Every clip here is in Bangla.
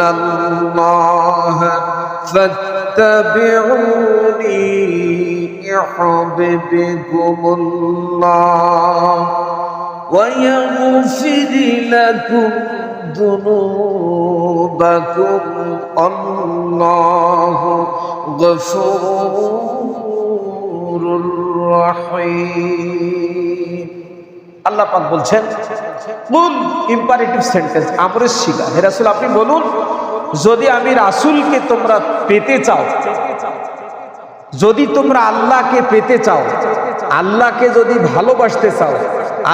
الله فاتبعوني يحببكم الله ويغفر لكم ذنوبكم الله غفور رحيم আল্লাহ পাক বলছেন মূল ইম্পারেটিভ সেন্টেন্স আমরের শিলা হে রাসূল, আপনি বলুন, যদি আমি রাসূলকে তোমরা পেতে চাও, যদি তোমরা আল্লাহকে পেতে চাও, আল্লাহকে যদি ভালোবাসতে চাও,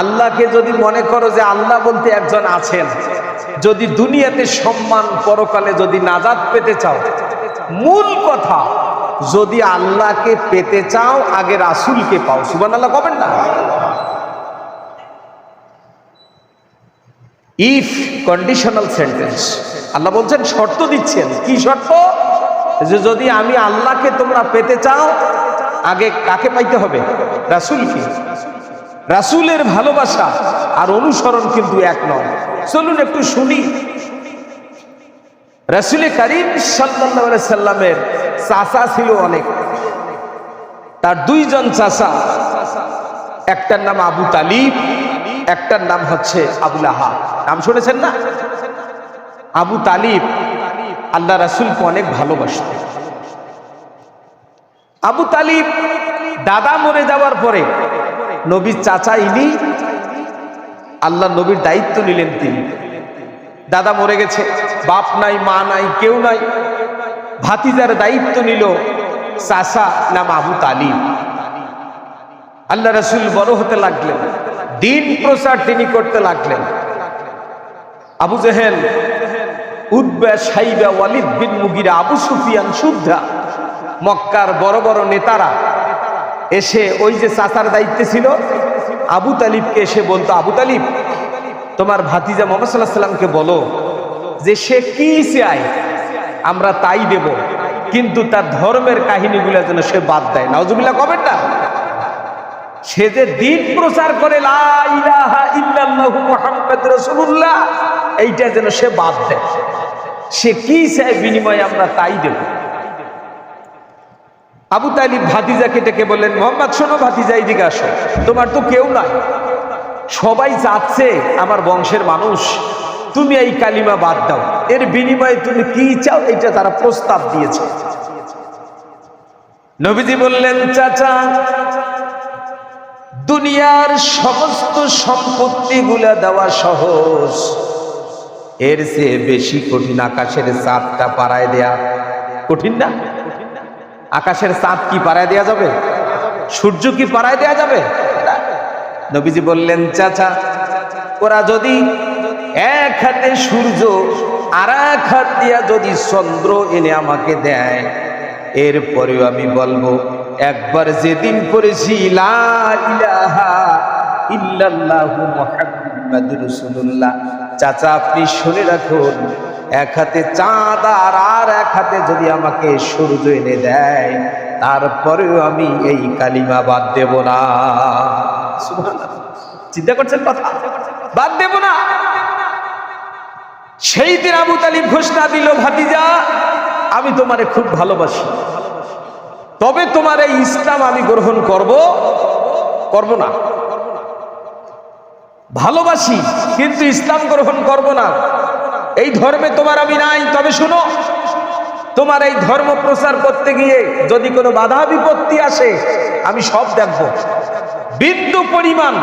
আল্লাহকে যদি মনে করো যে আল্লাহ বলতে একজন আছেন, যদি দুনিয়াতে সম্মান পরকালে যদি নাজাদ পেতে চাও, মূল কথা, যদি আল্লাহকে পেতে চাও, আগে রাসূলকে পাও। সুবান আল্লাহ কবেন না? ইফ কন্ডিশনাল সেন্টেন্স আল্লাহ বলছেন, শর্ত দিচ্ছেন কি শর্ত? যে যদি আমি আল্লাহকে তোমরা পেতে চাও, আগে কাকে পাইতে হবে? রাসুলকে। রাসুলের ভালোবাসা আর অনুসরণ কিন্তু এক নয়। চলুন একটু শুনি। রাসুল করিম সাল্লাহ সাল্লামের চাষা ছিল অনেক। তার দুইজন চাষা একটার নাম আবু তালিব একটার নাম হচ্ছে আবুল আহা নাম শুনেছেন না? আবু তালিব আল্লাহ রাসুলকে অনেক ভালোবাসত। আবু তালিব দাদা মরে যাওয়ার পরে নবীর চাচা ইনি আল্লাহ নবীর দায়িত্ব নিলেন তিনি। দাদা মরে গেছে, বাপ নাই, মা নাই, কেউ নাই। ভাতিজার দায়িত্ব নিল চাচা নাম আবু তালিব। আল্লাহ রসুল বড় হতে লাগলেন। দিন প্রচার তিনি করতে লাগলেন। আবু জেহেল ওয়ালিদ বিন মুগিরা, আবু মক্কার বড় বড় নেতারা এসে ওই যে চাচার দায়িত্বে ছিল, আবু তালিবকে বলতো তোমার বলো যে সে কি চায়, আমরা তাই দেব, কিন্তু তার ধর্মের কাহিনীগুলো যেন সে বাদ দেয়। নাওজুবিল্লাহ কবেন না। সে যে দিন প্রচার করে এইটা যেন সে বাদ দেয়। সে কি চায় বিনিময়ে আমরা তাই দেব? আবু তালিব ভাতিজাকে ডেকে বললেন, মোহাম্মদ, শোনো ভাতিজা এইদিকে আসো। তোমার তো কেউ নাই। সবাই যাচ্ছে আমার বংশের মানুষ। তুমি এই কালিমা বাদ দাও। এর বিনিময়ে তুমি কি চাও এটা তারা প্রস্তাব দিয়েছে। নবীজি বললেন, চাচা দুনিয়ার সমস্ত সম্পত্তিগুলা দেওয়া সহজ। এর চেয়ে বেশি কঠিন আকাশের চাঁদটা পাড়ায় দেয়া। কঠিন না? আকাশের চাঁদ কি পাড়ায় দেয়া যাবে? সূর্য কি পাড়ায় দেয়া যাবে? নবীজি বললেন, চাচা, ওরা যদি এক হাতে সূর্য আর এক হাত দিয়া যদি চন্দ্র এনে আমাকে দেয়, এরপরেও আমি বলব একবার যেদিন করেছি চাচা, আপনি শুনে রাখুন, এক হাতে চাঁদ আর আর এক হাতে যদি আমাকে সূর্য এনে দেয়, তারপরেও আমি এই কালিমা বাদ দেব না। চিন্তা করছেন কথা? বাদ দেব না। সেই দিন আবু তালিব ঘোষণা দিল, ভাতিজা, আমি তোমারে খুব ভালোবাসি। তবে তোমার এই ইসলাম আমি গ্রহণ করব করব না। ভালোবাসি, কিন্তু ইসলাম গ্রহণ করব না। এই ধর্মে তোমার আমি নাই, তবে শুনো, তোমার এই ধর্ম প্রচার করতে গিয়ে যদি কোনো বাধা বিপত্তি আসে, আমি সব দেখব। বিন্দু পরিমাণ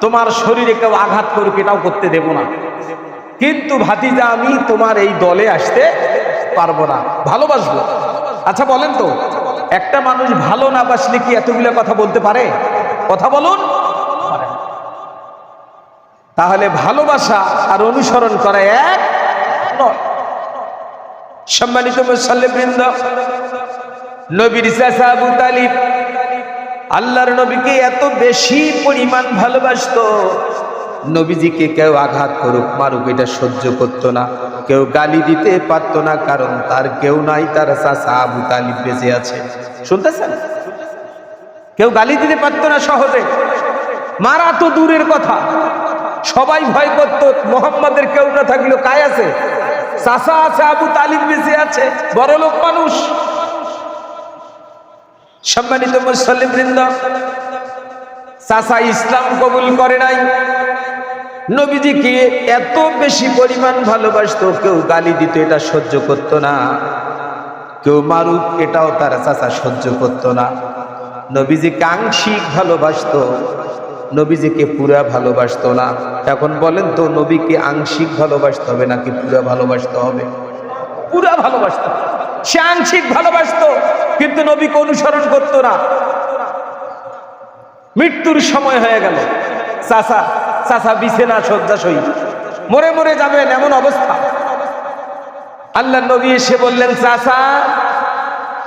তোমার শরীরে কেউ আঘাত করুক, এটাও করতে দেব না। কিন্তু ভাতিজা, আমি তোমার এই দলে আসতে পারব না। ভালোবাসবো। আচ্ছা বলেন তো একটা মানুষ ভালো না বাসলে কি এতগুলো কথা বলতে পারে? কথা বলুন। তাহলে ভালোবাসা আর অনুসরণ করা এক সম্মানিত মুসল্লিবৃন্দ, নবীর আবু তালিব, আল্লাহর নবীকে এত বেশি পরিমাণ ভালোবাসতো। নবীজিকে কেউ আঘাত করুক, মারুক, এটা সহ্য করতো না। কেউ গালি দিতে পারতো না, কারণ তার কেউ নাই, তার চাচা আবু তালিব বেঁচে আছে। শুনতেছেন? কেউ গালি দিতে পারতো না সহজে। মারা তো দূরের কথা। সবাই ভয় করত, মোহাম্মদের কেউ না থাকলেও কায় আছে? চাচা আছে, আবু তালিব বেঁচে আছে, বড় লোক মানুষ। সম্মানিত মুসলিম বৃন্দ চাচা ইসলাম কবুল করে নাই। নবীজিকে এত বেশি পরিমাণ ভালোবাসতো, কেউ গালি দিত, এটা সহ্য করত না। কেউ মারুক, এটাও তার চাচা সহ্য করত না। নবীজিকে আংশিক ভালোবাসতো, নবীজিকে পুরা ভালোবাসতো না। এখন বলেন তো, নবীকে আংশিক ভালোবাসতে হবে নাকি পুরা ভালোবাসতে হবে? পুরা ভালোবাসতো। সে আংশিক ভালোবাসতো, কিন্তু নবীকে অনুসরণ করতো না। মৃত্যুর সময় হয়ে গেল। চাচা চাচা বিছানা শয্যাশয়ী মরে মরে যাবেন এমন অবস্থা। আল্লাহ নবী এসে বললেন, চাচা,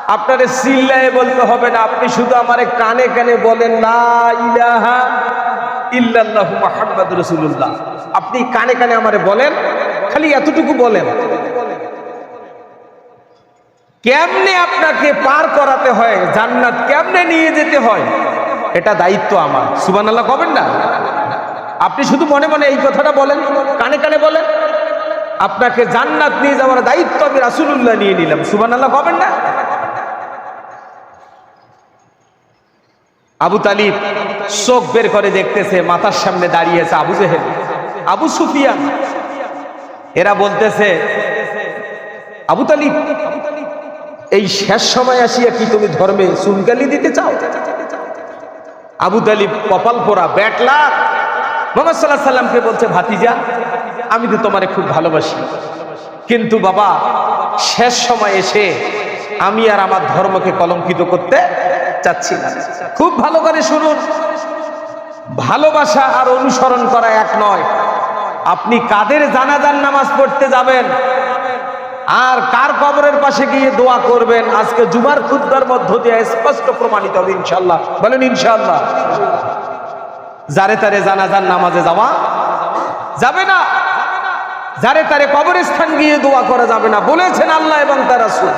আপনার চিল্লায় বলতে হবে না। আপনি শুধু আমার কানে কানে বলেন না ইলাহা ইল্লাল্লাহু মুহাম্মাদুর রাসূলুল্লাহ। আপনি কানে কানে আমারে বলেন, খালি এতটুকু বলেন। কেমনে আপনাকে পার করাতে হয়? জান্নাত কেমনে নিয়ে যেতে হয়? এটা দায়িত্ব আমার। সুবহানাল্লাহ কবেন না? আপনি শুধু মনে মনে এই কথাটা বলেন, কানে কানে বলেন। আপনাকে জান্নাত নিয়ে যাওয়ার দায়িত্ব আমি রাসূলুল্লাহ নিয়ে নিলাম। সুবহানাল্লাহ কবেন না? আবু তালিব চোখ বের করে দেখতেছে, মাথার সামনে দাঁড়িয়েছে আবু জেহেল। আবু সুফিয়ান, এরা বলতেছে, আবু তালিব, এই শেষ সময় আসিয়া কি তুমি ধর্মে চুনকালি দিতে চাও? আবু তালিব কপাল পোড়া ব্যাটলাক মোহাম্মদ সাল্লাহ সাল্লামকে বলছে, ভাতিজা, আমি তো তোমারে খুব ভালোবাসি। কিন্তু বাবা, শেষ সময় এসে আমি আর আমার ধর্মকে কলঙ্কিত করতে চাচ্ছি না। খুব ভালো করে শুনুন। ভালোবাসা আর অনুসরণ করা এক নয়। আপনি কাদের জানাজান নামাজ পড়তে যাবেন? আর কার কবরের পাশে গিয়ে দোয়া করবেন? আজকে জুমার খুদ্ার মধ্য দিয়ে স্পষ্ট প্রমাণিত হবে ইনশাল্লাহ বলেন ইনশাল্লাহ যারে তারে জানাজান নামাজে যাওয়া যাবে না। যারে তারে কবরস্থান গিয়ে দোয়া করা যাবে না। বলেছেন আল্লাহ এবং তার রাসূল।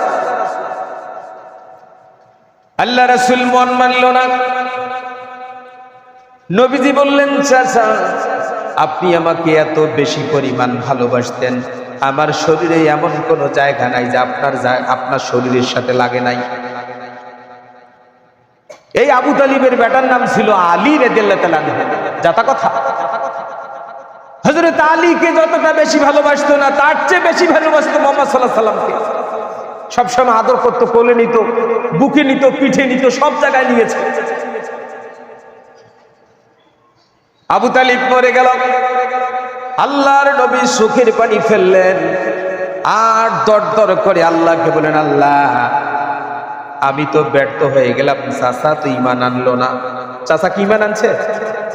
আল্লাহ রাসূল মন মানল না। নবীজি বললেন, চাচা, আপনি আমাকে এত বেশি পরিমাণ ভালোবাসতেন। আমার শরীরে এমন কোনো জায়গা নাই যে আপনার আপনার শরীরের সাথে লাগে নাই। এই আবু তালিবের বেটার নাম ছিল আলী রেদিল্লাহ যাতা কথা। হজরত আলীকে যতটা বেশি ভালোবাসতো না, তার চেয়ে বেশি ভালোবাসতো মোহাম্মদ সাল্লাহ সাল্লামকে সবসময় আদর করতো, কোলে নিত, বুকে নিত, পিঠে নিত, সব জায়গায় নিয়েছে। আবু তালিব মরে গেল। আল্লাহর নবী সুখের পানি ফেললেন। আর দর দর করে আল্লাহকে বলেন আল্লাহ আমি তো ব্যর্থ হয়ে গেলাম চাষা তো ইমান আনলো না। চাষা কি ইমান আনছে?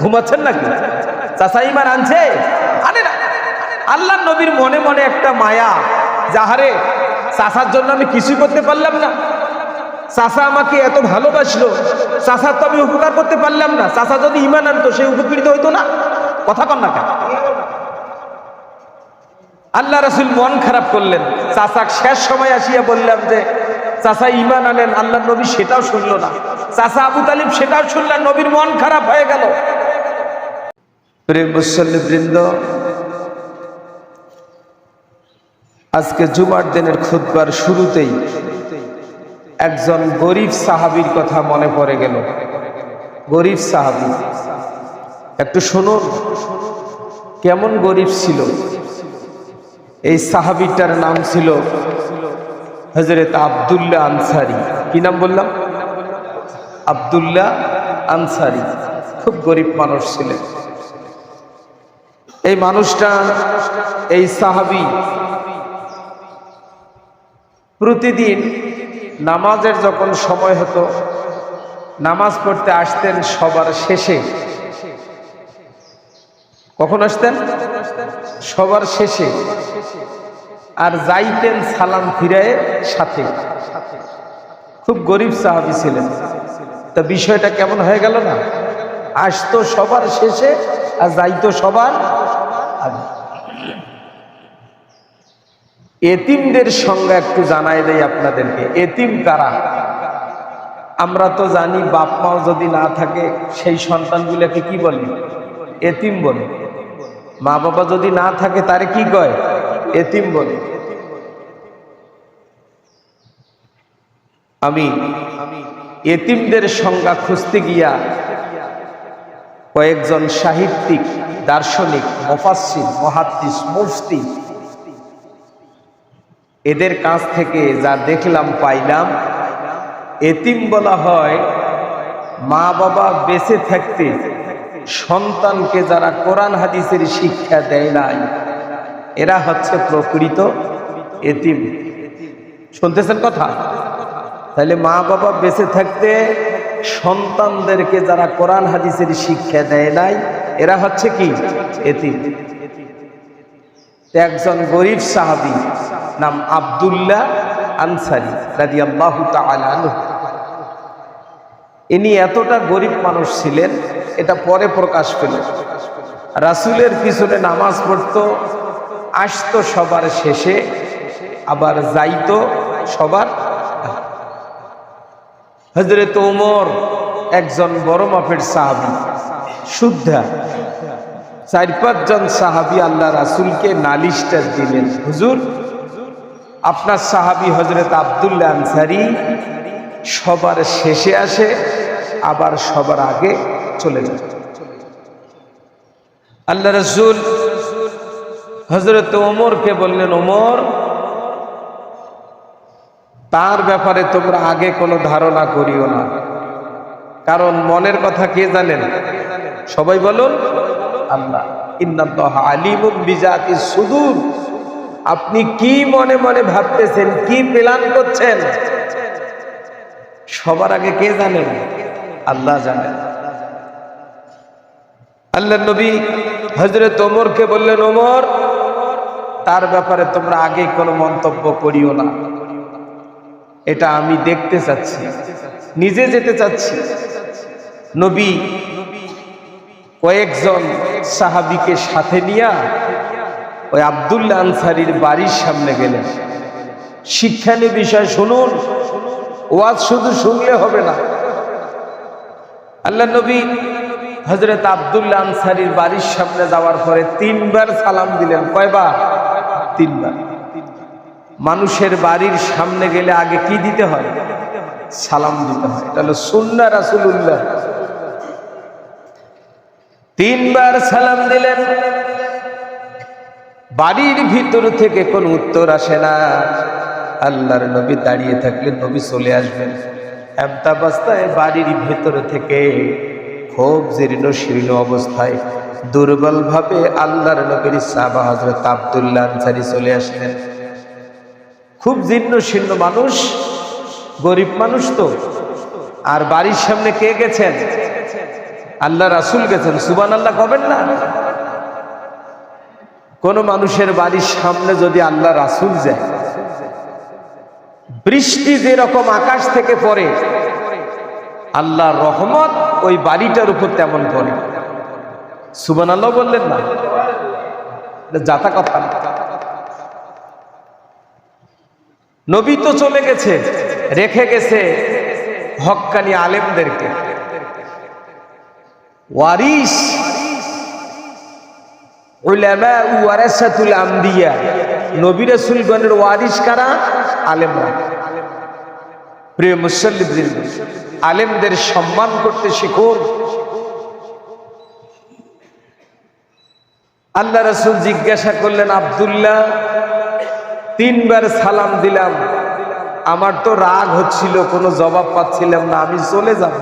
ঘুমাচ্ছেন নাকি? চাষা ইমান আনছে? আনে না। আল্লাহ নবীর মনে মনে একটা মায়া যাহারে চাষার জন্য আমি কিছু করতে পারলাম না। চাষা আমাকে এত ভালোবাসলো চাষার তো আমি উপকার করতে পারলাম না। চাষা যদি ইমান আনতো, সে উপকৃত হইতো না। কথা কন না কেন? আল্লাহ রসুল মন খারাপ করলেন। চাষাক শেষ সময় আসিয়া বললাম যে চাষা ইমান আনেন আল্লাহ নবী সেটাও শুনলো না। চাষা আবু তালিব সেটাও শুনলেন নবীর মন খারাপ হয়ে গেল। প্রেম বৃন্দ আজকে জুমার দিনের খুতবার শুরুতেই একজন গরিব সাহাবীর কথা মনে পড়ে গেল। গরিব সাহাবী, একটু শুনুন, কেমন গরিব ছিল? এই সাহাবিটার নাম ছিল হজরত আবদুল্লাহ আনসারি। কি নাম বললাম? আবদুল্লাহ আনসারি। খুব গরিব মানুষ ছিলেন। এই মানুষটা, এই সাহাবি প্রতিদিন নামাজের যখন সময় হতো, নামাজ পড়তে আসতেন সবার শেষে। কখন আসতেন? সবার শেষে। আর যাইতেন সালাম ফিরায় সাথে। খুব গরিব সাহাবি ছিলেন। তা বিষয়টা কেমন হয়ে গেল না? আসতো সবার শেষে আর যাইতো সবার এতিমদের সঙ্গে একটু জানাই দেয় আপনাদেরকে। এতিম কারা? আমরা তো জানি বাপ মাও যদি না থাকে, সেই সন্তানগুলোকে কি বলে? এতিম বলে। মা বাবা যদি না থাকে, তারে কি কয়? এতিম বলে। আমি এতিমদের সংজ্ঞা খুঁজতে গিয়া কয়েকজন সাহিত্যিক, দার্শনিক মফাসির মহাদ্দিস, মুফতি এদের কাছ থেকে যা দেখলাম, পাইলাম। এতিম বলা হয়, মা বাবা বেঁচে থাকতে সন্তানকে যারা কোরআন, হাদিসের শিক্ষা দেয় নাই এরা হচ্ছে প্রকৃত এতিম। শুনতেছেন কথা? তাহলে মা বাবা বেঁচে থাকতে সন্তানদেরকে যারা কোরআন হাদিসের শিক্ষা দেয় নাই, এরা হচ্ছে কি? এতিম। একজন গরিব সাহাবি নাম আবদুল্লাহ আনসারি রাজি আল্লাহ ইনি এতটা গরিব মানুষ ছিলেন, এটা পরে প্রকাশ পেল। রাসুলের পিছনে নামাজ পড়তো আসতো সবার শেষে, আবার যাইতো সবার হজরত ওমর একজন বড় মাপের সাহাবি, শুদ্ধা। চার পাঁচজন সাহাবি আল্লাহ রাসুলকে নালিশটা দিলেন, হুজুর, আপনার সাহাবি হজরত আবদুল্লাহ আনসারি সবার শেষে আসে, আবার সবার আগে চলে যায়। আল্লাহ রসুল হজরত ওমরকে বললেন, ওমর, তার ব্যাপারে তোমরা আগে কোনো ধারণা করিও না। কারণ মনের কথা কে জানেন? সবাই বলুন, আল্লাহ। সুদূর। আপনি কি মনে মনে ভাবতেছেন, কি প্ল্যান করছেন? সবার আগে কে জানেন? আল্লাহ জানেন। আল্লাহ নবী হজরত ওমরকে বললেন, ওমর তার ব্যাপারে তোমরা আগে কোনো মন্তব্য করিও না। এটা আমি দেখতে চাচ্ছি। নিজে যেতে চাচ্ছি। নবী কয়েকজন সাহাবিকে সাথে নিয়া ওই আবদুল্লা আনসারির বাড়ির সামনে গেলেন। শিক্ষানী বিষয় শুনুন, ওয়াজ শুধু শুনলে হবে না। আল্লাহ নবী হজরত আবদুল্লা আনসারির বাড়ির সামনে যাওয়ার পরে তিনবার সালাম দিলেন। কয়বার? তিনবার। মানুষের বাড়ির সামনে গেলে আগে কি দিতে হয়? সালাম দিতে হয়। তাহলে সুন্না রাসুল্লাহ তিনবার সালাম দিলেন। বাড়ির ভিতর থেকে কোন উত্তর আসে না। আল্লাহর নবী দাঁড়িয়ে থাকলে নবী চলে আসবেন। এমতাবাস্তায় বাড়ির ভেতর থেকে খুব জীর্ণ শীর্ণ অবস্থায় দুর্বল ভাবে আল্লাহর নবীর সাবা হজরত আবদুল্লাহ আনসারি চলে আসলেন। খুব জীর্ণ শীর্ণ মানুষ, গরিব মানুষ তো। আর বাড়ির সামনে কে গেছেন? আল্লাহ রাসুল গেছেন। সুবান আল্লাহ কবেন না? কোন মানুষের বাড়ির সামনে যদি আল্লাহ রাসুল যায়, বৃষ্টি যেরকম আকাশ থেকে পড়ে আল্লাহ রহমত ওই বাড়িটার উপর তেমন পড়ে। সুবান আল্লাহ বললেন না। যাতা কথা নবী তো চলে গেছে, রেখে গেছে হক্কানি আলেমদেরকে। ওয়ারিস আলেমদের সম্মান করতে শিখুন। আল্লাহ রসুল জিজ্ঞাসা করলেন, আবদুল্লাহ, তিনবার সালাম দিলাম। আমার তো রাগ হচ্ছিল, কোনো জবাব পাচ্ছিলাম না, আমি চলে যাব।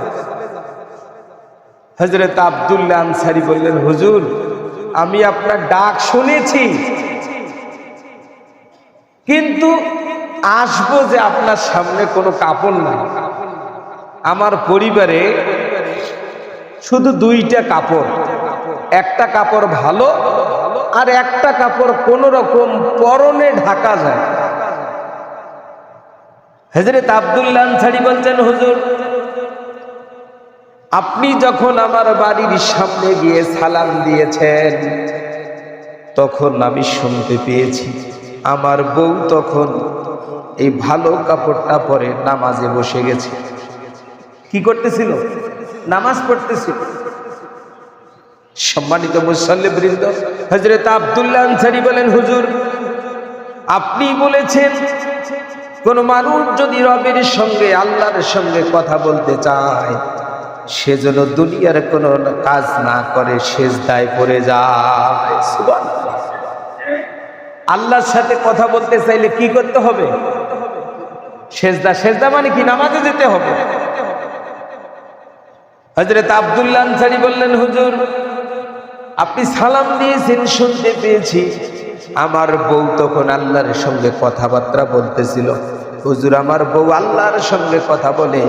হজরত আবদুল্লাহ আনসারি বললেন, হুজুর, আমি আপনার ডাক শুনেছি। কিন্তু আসব যে আপনার সামনে কোনো কাপড় নাই। আমার পরিবারে শুধু দুইটা কাপড়, একটা কাপড় ভালো আর একটা কাপড় কোন রকম পরনে ঢাকা যায়। হজরত আবদুল্লাহ আনসারি বলছেন, হুজুর, আপনি যখন আমার বাড়ির সামনে গিয়ে সালাম দিয়েছেন, তখন আমি শুনতে পেয়েছি। আমার বউ তখন এই ভালো কাপড়টা পরে নামাজে বসে গেছে। কি করতেছিল? নামাজ পড়তেছিল। সম্মানিত মুসল্লি বৃন্দ হজরত আবদুল্লাহ আনসারি বলেন, হুজুর, আপনি বলেছেন, কোন মানুষ যদি রবের সঙ্গে, আল্লাহর সঙ্গে কথা বলতে চায় সেজন্য দুনিয়ার কোনো কাজ না করে শেষ দায় পড়ে যায়। আল্লাহর সাথে কথা বলতে চাইলে কি করতে হবে? সেজদা সেজদা মানে কি? নামাজে যেতে হবে। হজরত আবদুল্লাহ আনসারি বললেন, হুজুর আপনি সালাম দিয়েছেন, শুনতে পেয়েছি। আমার বউ তখন আল্লাহর সঙ্গে কথাবার্তা বলতেছিল। হুজুর, আমার বউ আল্লাহর সঙ্গে কথা বলে,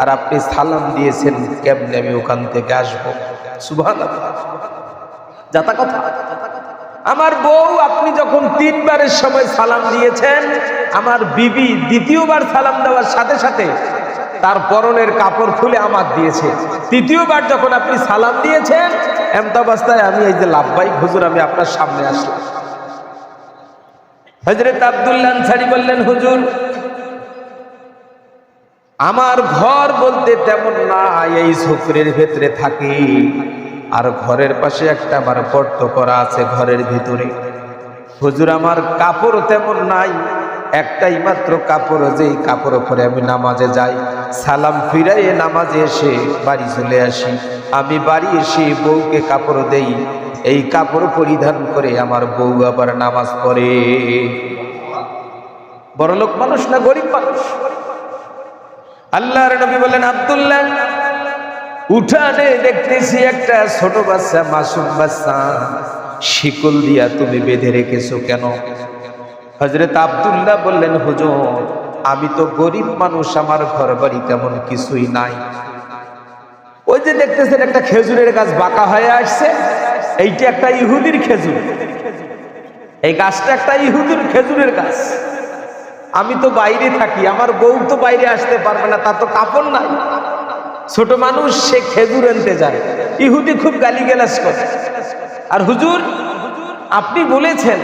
আর আপনি সালাম দিয়েছেন, কেমনে আমি ওখান থেকে আসব? যাতা কথা। আমার বউ, আপনি যখন তিনবারের সময় সালাম দিয়েছেন, আমার বিবি দ্বিতীয়বার সালাম দেওয়ার সাথে সাথে তার পরনের কাপড় খুলে আমার দিয়েছে। তৃতীয়বার যখন আপনি সালাম দিয়েছেন, এমতাবস্থায় আমি এই যে লাভবাই হুজুর, আমি আপনার সামনে আসলাম। হজরত আবদুল্লাহ বললেন, হুজুর, আমার ঘর বলতে তেমন না এই শুক্রের ভেতরে থাকি। আর ঘরের পাশে একটা আমার পর্ত করা আছে ঘরের ভিতরে। হুজুর, আমার কাপড় তেমন নাই। একটাই মাত্র কাপড়, যেই কাপড় পরে আমি নামাজে যাই। সালাম ফিরাই নামাজে এসে বাড়ি চলে আসি। আমি বাড়ি এসে বউকে কাপড় দেই। এই কাপড় পরিধান করে আমার বউ আবার নামাজ পড়ে। বড়লোক মানুষ না গরিব মানুষ? আল্লাহর নবী বলেন, আব্দুল্লাহ উঠানে দেখতেছি একটা ছোট বাচ্চা, মাসুম বাচ্চা। শিকল দিয়া তুমি বেঁধে রেখেছো কেন? হজরত আব্দুল্লাহ বললেন, হুজুর আমি তো গরিব মানুষ, আমার ঘর বাড়ি তেমন কিছুই নাই। ওই যে দেখতেছেন একটা খেজুরের গাছ বাঁকা হয়ে আসছে, এইটা একটা ইহুদির খেজুর। এই গাছটা একটা ইহুদির খেজুরের গাছ। আমি তো বাইরে থাকি, আমার বউ তো বাইরে আসতে পারবে না, তার তো কাপড় নাই। ছোট মানুষ, সে খেজুর আনতে যায়। ইহুদি খুব গালিগালাজ করে। আর হুজুর, আপনি বলেছেন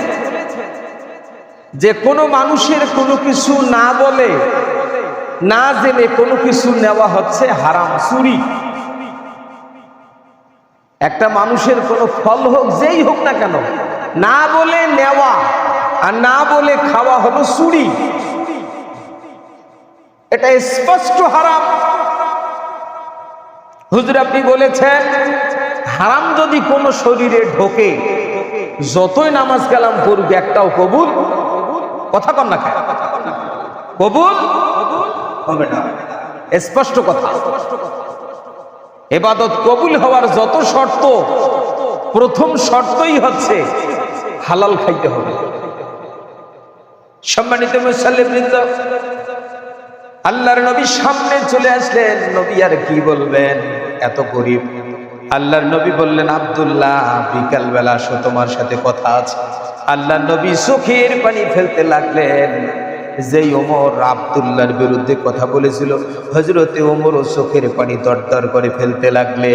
যে কোনো মানুষের কোনো কিছু না বলে, না জেনে কোনো কিছু নেওয়া হচ্ছে হারাম, চুরি। একটা মানুষের কোনো ফল হোক, যেই হোক না কেন, না বলে নেওয়া আর না বলে খাওয়া হলো চুরি। এটা স্পষ্ট হারাম। হুজুর আপনি বলেছেন, হারাম যদি কোনো শরীরে ঢোকে, যতই নামাজ কালাম পড়বে একটাও কবুল কথা কন না খায়। কবুল হবে না। স্পষ্ট কথা। এবাদত কবুল হওয়ার যত শর্ত, প্রথম শর্তই হচ্ছে হালাল খাইতে হবে। সম্মানিত আল্লাহর নবী সামনে চলে আসলেন। নবী আর কি বলবেন? এত গরিব। আল্লাহর নবী বললেন, আব্দুল্লাহ বিকাল বেলা আসো, তোমার সাথে কথা আছে। আল্লাহর নবী চোখের পানি ফেলতে লাগলেন। যেই ওমর আব্দুল্লাহর বিরুদ্ধে কথা বলেছিল হজরতে ওমর ও চোখের পানি দরদর করে ফেলতে লাগলে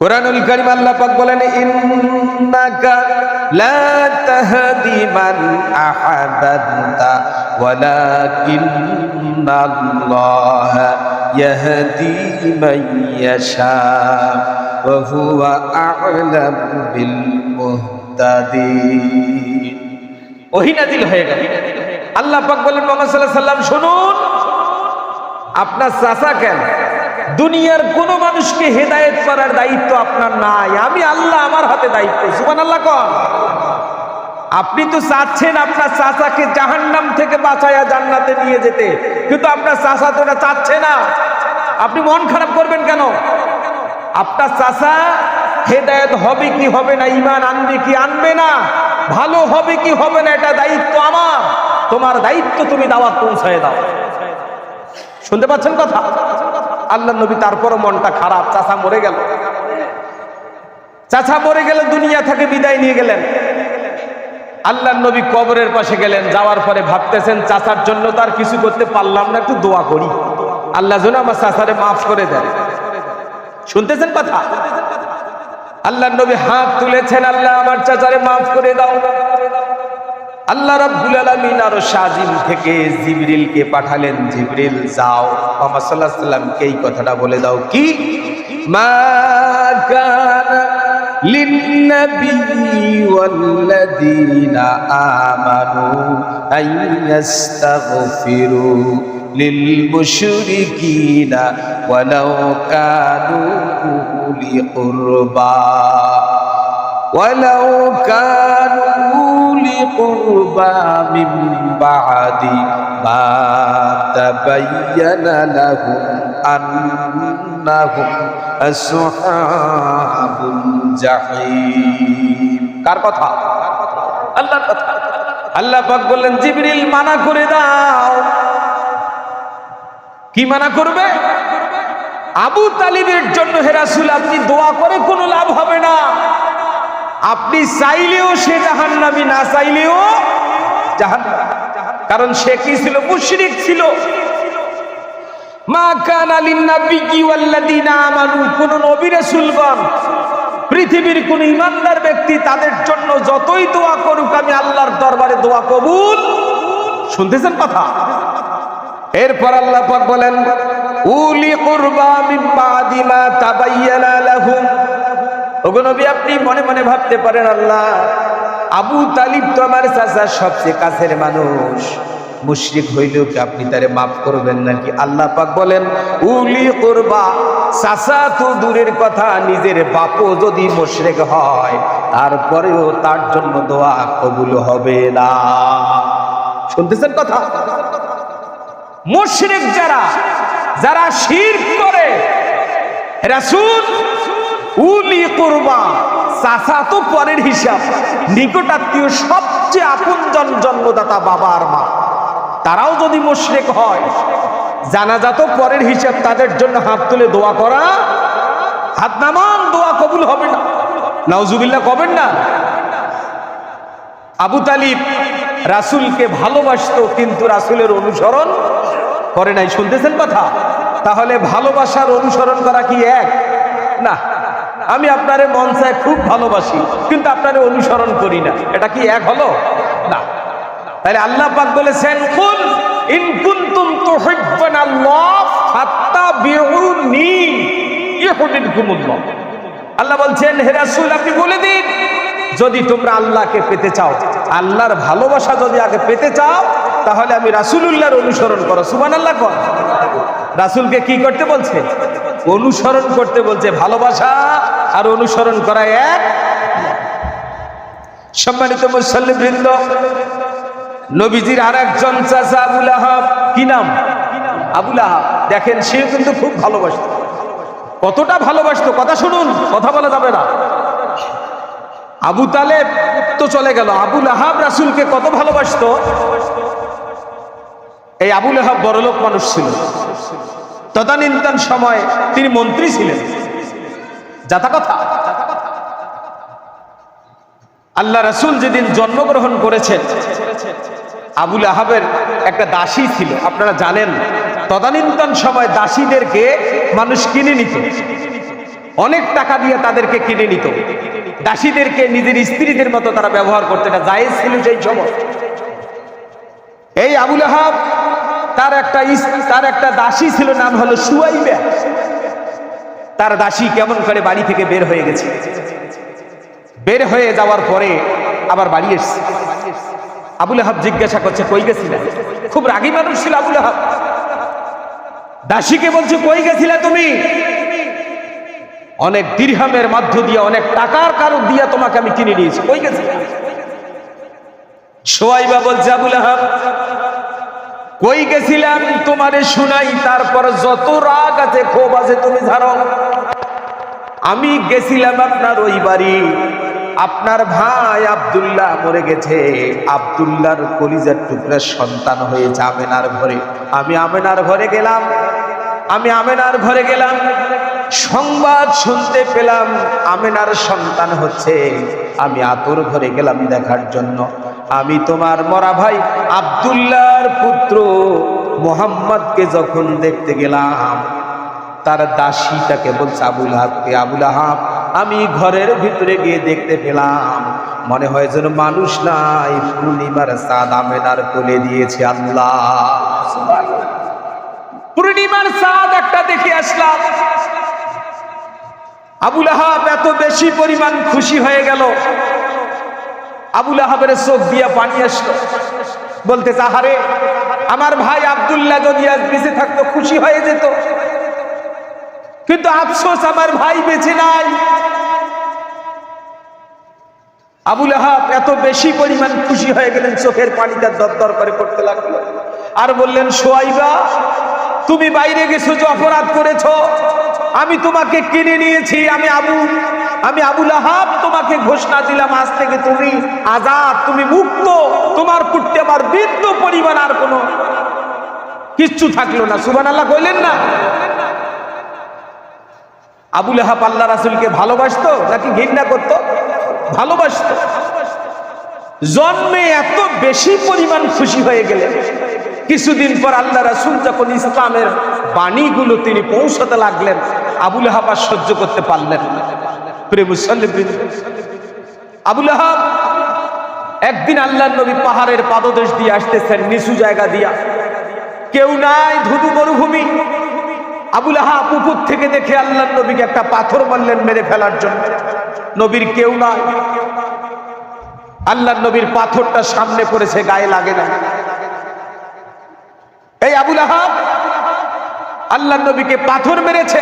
কোরআনুল কারিম আল্লাহ পাক বলেন, ইন্নাকা লা তাহদি মান আহাবাতা ওয়ালাকিন্নাল্লাহ ইয়াহদি মান ইয়াশা, ওয়া হুয়া আ'লাম বিল মুহতাদিন ওহী নাজিল হয়ে গেল। আল্লাহ পাক বলেন মুহাম্মদ সাল্লাম শুনুন। আপনার চাচা কেন? দুনিয়ার কোন মানুষকে হেদায়েত করার দায়িত্ব আপনার নাই। আমি আল্লাহ আমার হাতে দায়িত্ব। সুবান আল্লাহ কন। আপনি তো চাচ্ছেন আপনার চাচাকে জাহান্নাম থেকে বাঁচাইয়া জান্নাতে নিয়ে যেতে। কিন্তু আপনার চাচা তো চাচ্ছে না। আপনি মন খারাপ করবেন কেন? আপনার চাচা হেদায়েত হবে কি হবে না ইমান আনবে কি আনবে না, ভালো হবে কি হবে না, এটা দায়িত্ব আমার। তোমার দায়িত্ব তুমি দাওয়াত পৌঁছায় দাও। শুনতে পাচ্ছেন কথা? আল্লাহ নবী তারপরও মনটা খারাপ চাষা মরে গেল। চাচা মরে গেলে দুনিয়া থেকে বিদায় নিয়ে গেলেন। আল্লাহ নবী কবরের পাশে গেলেন, যাওয়ার পরে ভাবতেছেন, চাচার জন্য তার কিছু করতে পারলাম না, একটু দোয়া করি। আল্লাহ যেন আমার চাচারে মাফ করে দেন। শুনতেছেন কথা? আল্লাহ নবী হাত তুলেছেন আল্লাহ আমার চাচারে মাফ করে দাও আল্লাহ রাব্বুল আলামিন আর শাজিম থেকে জিবরিলকে পাঠালেন জিবরিল যাও মুহাম্মদ সাল্লাল্লাহু আলাইহি সাল্লামকে এই কথাটা বলে দাও কি মা কানা লিন্নবী ওয়াল্লাযীনা আমানু আন ইস্তাগফিরু للمشركين ولو كانوا أولي قربى ولو كانوا لقربى من بعد ما تبين لهم أنهم أصحاب الجحيم কার কথা আল্লাহর কথা আল্লাহ পাক বললেন জিবরিল মানা করে দাও কি মানা করবে আবু তালিবের জন্য হেরাসুল আপনি দোয়া করে কোনো লাভ হবে না। আপনি চাইলেও সে জাহান্নামি, না চাইলেও জাহান কারণ সে কি ছিল? মুশরিক ছিল। মা কান আলিন নাবিয়্যি ওয়াল্লাযীনা আমানু, কোন নবী রাসূলগণ, পৃথিবীর কোন ইমানদার ব্যক্তি তাদের জন্য যতই দোয়া করুক, আমি আল্লাহর দরবারে দোয়া কবুল। শুনতেছেন কথা? এরপর আল্লাহ পাক বলেন, উলি আপনি মনে মনে ভাবতে পারেন, আল্লাহ, আবু তালিব তো আমার চাচা সবচেয়ে কাছের মানুষ। মুশরিক হইলেও কি আপনি তারে মাফ করবেন নাকি? আল্লাহ পাক বলেন, উলি করবা, চাচা তো দূরের কথা, নিজের বাপও যদি মুশরিক হয়, তারপরেও তার জন্য দোয়া কবুল হবে না। শুনতেছেন কথা? মুশরিক যারা যারা শির করে, রাসূল উলি কুরবা। চাচা তো পরের হিসাব। নিকটাত্মীয় সবচেয়ে আপনজন জন্মদাতা বাবা আর মা। তারাও যদি মুশরিক হয়, জানাজা তো পরের হিসাব, তাদের জন্য হাত তুলে দোয়া করা হাত নামান দোয়া কবুল হবে না। নাউজুবিল্লাহ, কবেন না? আবু তালিব রাসুলকে ভালোবাসতো, কিন্তু রাসুলের অনুসরণ করে নাই, শুনতেছেন কথা? তাহলে ভালোবাসার অনুসরণ করা কি এক? না, আমি আপনারে মন চায় খুব ভালোবাসি, কিন্তু আপনারে অনুসরণ করি না। এটা কি এক হলো? না। তাহলে আল্লাহ পাক বলেছেন, কুল ইন কুনতুম তুহিব্বুনাল্লাহ ফাত্তাবিউনি আল্লাহ বলছেন, হে রাসূল, আপনি বলে দিন, যদি তোমরা আল্লাহকে পেতে চাও, আল্লাহর ভালোবাসা যদি আগে পেতে চাও তাহলে আমি রাসূলুল্লাহর অনুসরণ করো, সুবহানাল্লাহ কর। রাসূলকে কি করতে বলছে? অনুসরণ করতে বলছে, ভালোবাসা আর অনুসরণ করা এক। সম্মানিত মুসল্লি বৃন্দ, নবীজির আর একজন চাচা আবুল আহাব, কি নাম? আবুল আহাব। দেখেন সে কিন্তু খুব ভালোবাসত। কতটা ভালোবাসতো, কথা শুনুন, কথা বলা যাবে না। আবু তালেব তো চলে গেল। আবুল আহাব রাসুলকে কত ভালোবাসতো? এই আবুল আহাব বড়লোক মানুষ ছিল। তদানীন্তন সময় তিনি মন্ত্রী ছিলেন। যাতা কথা। আল্লাহ রসুল যেদিন জন্মগ্রহণ করেছেন, আবুল আহাবের একটা দাসী ছিল। আপনারা জানেন, তদানীন্তন সময় দাসীদেরকে মানুষ কিনে নিত। অনেক টাকা দিয়ে তাদেরকে কিনে নিত। দাসীদেরকে নিজের স্ত্রীদের মতো তারা ব্যবহার করতে। এটা জায়েজ ছিল সেই সময়। এই আবুল আহাব তার একটা তার একটা দাসী ছিল, নাম হলো সুয়াইবা। তার দাসী কেমন করে বাড়ি থেকে বের হয়ে গেছে? বের হয়ে যাওয়ার পরে আবার বাড়ি এসছে। আবুল আহাব জিজ্ঞাসা করছে, কই গেছিলে? খুব রাগী মানুষ ছিল আবুল আহাব। দাসীকে বলছে, কই গেছিলে তুমি? অনেক দীর্হামের মধ্য দিয়ে, অনেক টাকার কারও দিয়া তোমাকে আমি কিনে নিয়েছি। কই গেছিলে? সোয়াইবা বলছে, আবুল আহাব কই গেছিলাম তোমারে শুনাই, তারপর যত রাগ আছে, ক্ষোভ আছে, তুমি ঝাড়ো। আমি গেছিলাম আপনার ওই বাড়ি। আপনার ভাই আবদুল্লাহ মরে গেছে। আবদুল্লাহর কলিজার টুকরা সন্তান হয়েছে আমেনার ঘরে। আমি আমেনার ঘরে গেলাম। আমি আমেনার ঘরে গেলাম। সংবাদ শুনতে পেলাম, আমেনার সন্তান হচ্ছে। আমি আতর ঘরে গেলাম দেখার জন্য। আমি তোমার মরা ভাই আবদুল্লাহর পুত্র মোহাম্মদকে যখন দেখতে গেলাম, তার দাসীটাকে বলছে, আবুল হাবকে আবুল আহাব। আমি ঘরের ভিতরে গিয়ে দেখতে পেলাম, মনে হয় যেন মানুষ নাই। পূর্ণিমার সাদ আমেনার কোলে দিয়েছে আল্লাহ। পূর্ণিমার সাদ একটা দেখে আসলাম। আবুল আহাব এত বেশি পরিমাণ খুশি হয়ে গেল। আবুল আহাবের চোখ দিয়া পানি আসলো। বলতে চাহারে আমার ভাই আব্দুল্লাহ যদি আজ বেঁচে থাকতো, খুশি হয়ে যেত। কিন্তু আফসোস আমার ভাই বেঁচে নাই। আবুল আহাব এত বেশি পরিমাণ খুশি হয়ে গেলেন, চোখের পানিটা দরদর করে পড়তে লাগল। আর বললেন সোয়াইবা তুমি বাইরে গেছো যে অপরাধ করেছ। আমি তোমাকে কিনে নিয়েছি, আমি আবু, আমি আবুল আহাব তোমাকে ঘোষণা দিলাম, আজ থেকে তুমি আজাদ, তুমি মুক্ত, তোমার পুটতে আমার বৃদ্ধ পরিমাণ আর কোনো কিচ্ছু থাকল না। সুবান আল্লাহ কইলেন না? আবুল আহাব আল্লাহ রাসুলকে ভালোবাসত নাকি ঘৃণা করতো? ভালোবাসত। জন্মে এত বেশি পরিমাণ খুশি হয়ে গেলেন। কিছুদিন পর আল্লাহ রাসুল যখন ইসলামের বাণীগুলো তিনি পৌঁছাতে লাগলেন আবুল আর সহ্য করতে পারলেন না। আবুল আহাব একদিন আল্লাহ নবী পাহাড়ের পাদদেশ দিয়ে আসতেছেন, নিচু জায়গা দিয়া। কেউ নাই, ধুধু মরুভূমি। আবুল আহাব উপর থেকে দেখে আল্লাহ নবীকে একটা পাথর মারলেন মেরে ফেলার জন্য। নবীর কেউ নাই। আল্লাহ নবীর পাথরটা সামনে পড়েছে, গায়ে লাগে না। এই আবুল আহাব আল্লাহ নবীকে পাথর মেরেছে।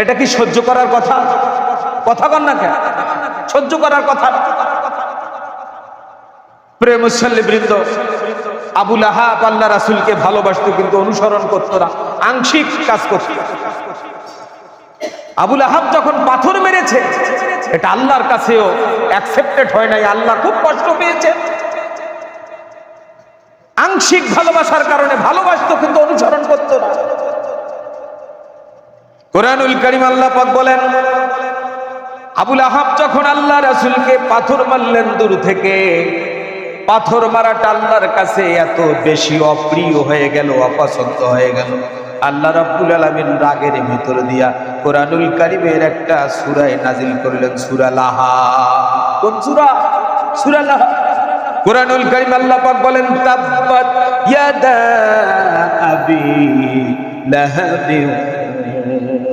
এটা কি সহ্য করার কথা? কথা কন না কেন? সহ্য করার কথা। না। প্রিয় বৃন্দ, আবুল আহাব আল্লাহ রাসুলকে ভালোবাসতো কিন্তু অনুসরণ করতো না, আংশিক কাজ করত। আবুল আহাব যখন পাথর মেরেছে, এটা আল্লাহর কাছেও অ্যাকসেপ্টেড হয় নাই, আল্লাহ খুব কষ্ট পেয়েছে। আংশিক ভালোবাসার কারণে ভালোবাসতো কিন্তু অনুসরণ করতো না। কোরআনুল করিম আল্লাহ পাক বলেন, আবুল আহাব যখন আল্লাহ রাসুলকে পাথর মারলেন দূর থেকে, পাথর মারাটা আল্লাহর কাছে এত বেশি অপ্রিয় হয়ে গেল, অপছন্দ হয়ে গেল। আল্লাহ রাব্বুল আলামিন রাগের ভিতর দিয়া কোরআনুল কারিমের একটা সূরায় নাজিল করলেন, সূরা লাহা। কোন সূরা? সূরা লাহা। কোরআনুল কারিম আল্লাহ পাক বলেন, তাব্বাত ইয়াদা আবি লাহাবি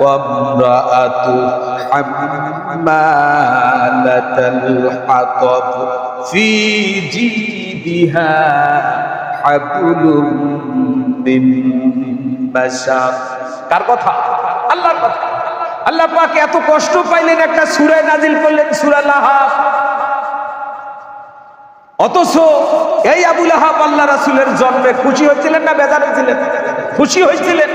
وامرأته حمالة الحطب في جيدها حبل من مسد কার কথা আল্লাহর কথা আল্লাহ পাক এত কষ্ট পাইলেন একটা সূরা নাজিল করলেন সূরা লাহাব অথচ এই আবুল আহাব আল্লাহ রাসুলের জন্মে খুশি হয়েছিলেন না বেজার হয়েছিলেন খুশি হয়েছিলেন